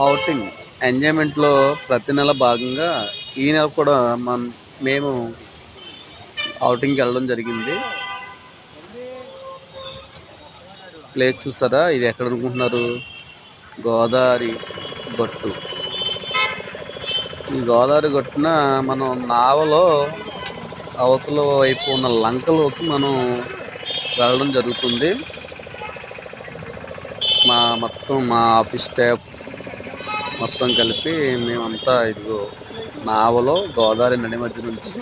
Outing ఎంజాయ్మెంట్లో ప్రతి నెల భాగంగా ఈ నెల కూడా మన మేము ఔటింగ్కి వెళ్ళడం జరిగింది. ప్లేస్ చూసారా? ఇది ఎక్కడ అనుకుంటున్నారు? గోదావరి గట్టు. ఈ గోదావరి గట్టున మనం నావలో అవతల వైపు ఉన్న లంకలోకి మనం వెళ్ళడం జరుగుతుంది. మా మొత్తం మా ఆఫీస్ స్టాఫ్ మొత్తం కలిపి మేమంతా ఇదిగో నావలో గోదావరి నడి మధ్య నుంచి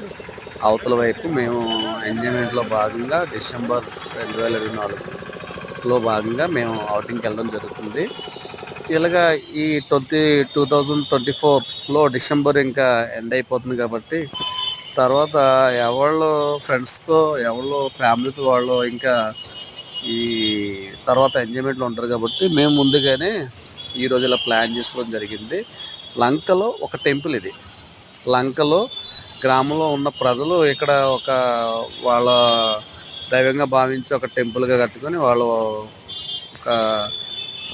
అవతల వైపు మేము ఎంజాయ్మెంట్లో భాగంగా డిసెంబర్ రెండు వేల ఇరవై నాలుగులో భాగంగా మేము అవుటింగ్కి వెళ్ళడం జరుగుతుంది. ఇలాగా ఈ ట్వంటీ టూ థౌజండ్ ట్వంటీ ఫోర్లో డిసెంబర్ ఇంకా ఎండ్ అయిపోతుంది కాబట్టి తర్వాత ఎవళ్ళు ఫ్రెండ్స్తో ఎవరు ఫ్యామిలీతో వాళ్ళు ఇంకా ఈ తర్వాత ఎంజాయ్మెంట్లో ఉంటారు కాబట్టి మేము ముందుగానే ఈ రోజు ఇలా ప్లాన్ చేసుకోవడం జరిగింది. లంకలో ఒక టెంపుల్ ఇది. లంకలో గ్రామంలో ఉన్న ప్రజలు ఇక్కడ ఒక వాళ్ళ దైవంగా భావించి ఒక టెంపుల్గా కట్టుకొని వాళ్ళు ఒక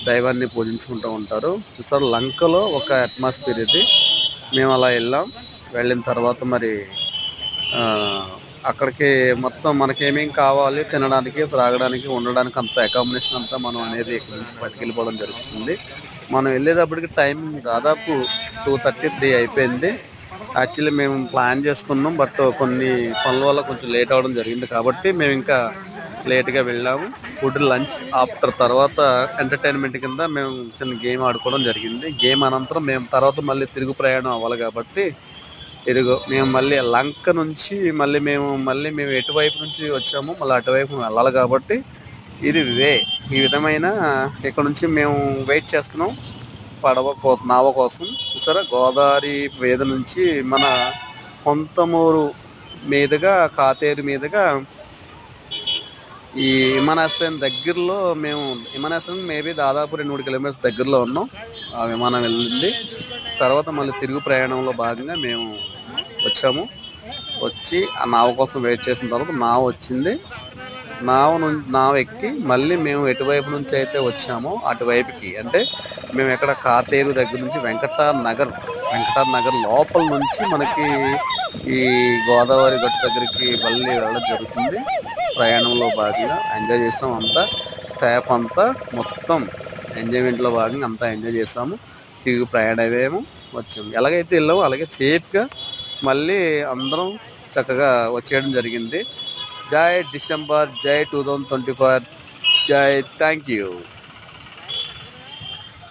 దైవాన్ని పూజించుకుంటూ ఉంటారు. చూసారు లంకలో ఒక అట్మాస్ఫియర్ ఇది. మేము అలా వెళ్ళాం. వెళ్ళిన తర్వాత మరి అక్కడికి మొత్తం మనకేమేం కావాలి తినడానికి త్రాగడానికి ఉండడానికి అంత అకామిడేషన్ అంతా మనం అనేది ఇక్కడ నుంచి పట్టుకెళ్ళిపోవడం జరుగుతుంది. మనం వెళ్ళేటప్పటికి టైం దాదాపు టూ థర్టీ త్రీ అయిపోయింది. యాక్చువల్లీ మేము ప్లాన్ చేసుకున్నాం బట్ కొన్ని పనుల వల్ల కొంచెం లేట్ అవ్వడం జరిగింది కాబట్టి మేము ఇంకా లేట్గా వెళ్ళాము. ఫుడ్ లంచ్ ఆఫ్టర్ తర్వాత ఎంటర్టైన్మెంట్ కింద మేము చిన్న గేమ్ ఆడుకోవడం జరిగింది. గేమ్ అనంతరం మేము తర్వాత మళ్ళీ తిరుగు ప్రయాణం అవ్వాలి కాబట్టి ఇదిగో మేము మళ్ళీ లంక నుంచి మళ్ళీ మేము మళ్ళీ మేము ఎటువైపు నుంచి వచ్చాము మళ్ళీ అటువైపు వెళ్ళాలి కాబట్టి ఇది వే ఈ విధమైన ఇక్కడ నుంచి మేము వెయిట్ చేస్తున్నాం. పడవ కోసం నావ కోసం. చూసారా? గోదావరి వేద నుంచి మన కొంతమూరు మీదుగా కాతేరు మీదుగా ఈ విమానాశ్రయం దగ్గరలో మేము విమానాశ్రయం మేబీ దాదాపు రెండు మూడు కిలోమీటర్స్ దగ్గరలో ఉన్నాం. ఆ విమానం వెళ్ళింది. తర్వాత మళ్ళీ తిరుగు ప్రయాణంలో భాగంగా మేము వచ్చాము. వచ్చి ఆ నావ కోసం వెయిట్ చేసిన తర్వాత నావ వచ్చింది. నావ నావ ఎక్కి మళ్ళీ మేము ఎటువైపు నుంచి అయితే వచ్చామో అటువైపుకి అంటే మేము ఎక్కడ కాతేరు దగ్గర నుంచి వెంకట నగర్ వెంకట నగర్ లోపల నుంచి మనకి ఈ గోదావరి గట్టు దగ్గరికి మళ్ళీ వెళ్ళడం జరుగుతుంది. ప్రయాణంలో భాగంగా ఎంజాయ్ చేసాం అంతా స్టాఫ్ అంతా మొత్తం ఎంజాయ్మెంట్లో భాగంగా అంతా ఎంజాయ్ చేస్తాము. తిరిగి ప్రయాణం అయ్యాము వచ్చాము ఎలాగైతే వెళ్ళామో అలాగే సేఫ్గా మళ్ళీ అందరం చక్కగా వచ్చేయడం జరిగింది. జై డిసెంబర్ జై టూ థౌజండ్ ట్వంటీ ఫోర్. జై థ్యాంక్ యూ